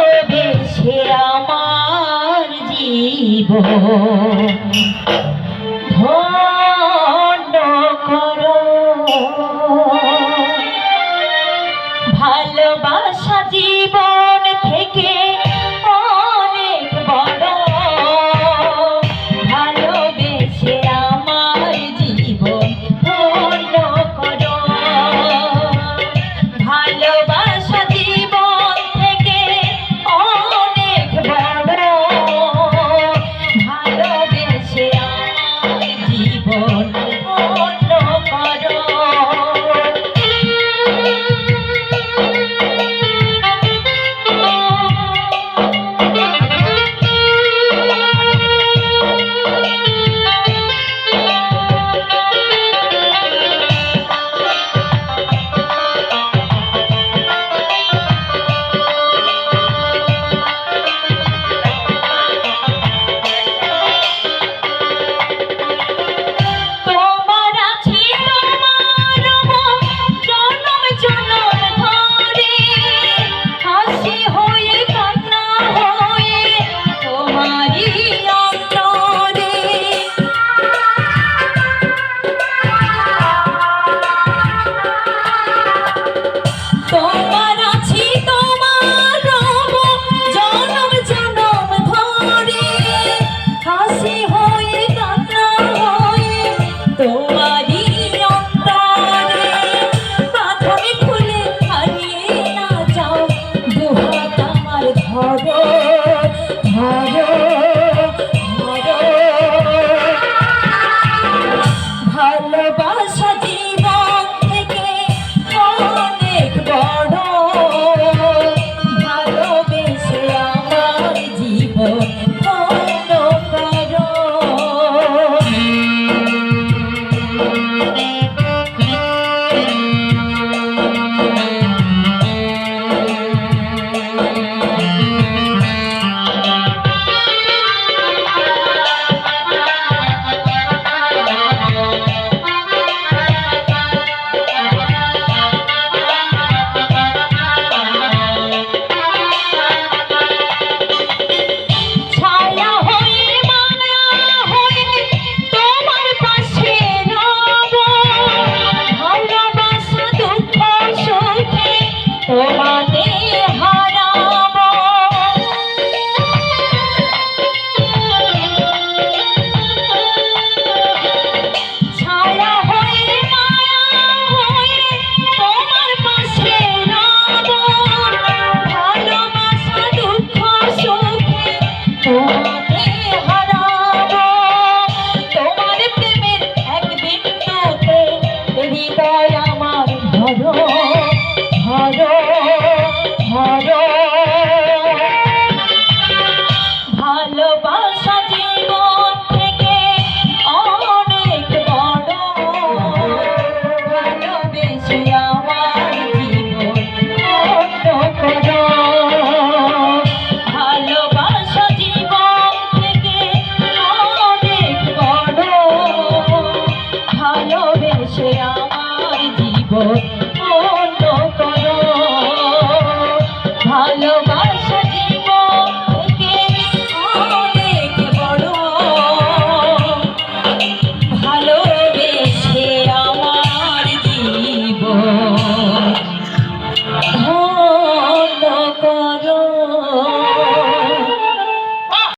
ভালোবেসে আমার জীব ধন্য কর। ভালোবাসা জীবন থেকে Father. তোমাতে হারাব। ছায়া হয়ে মায়া হয়ে তোমার পাশে রব। ভালোবাসা, দুঃখ, সুখে তোমাতে হারাব। তোমার প্রেমের এক বিন্দুতে হৃদয় আমার ধরো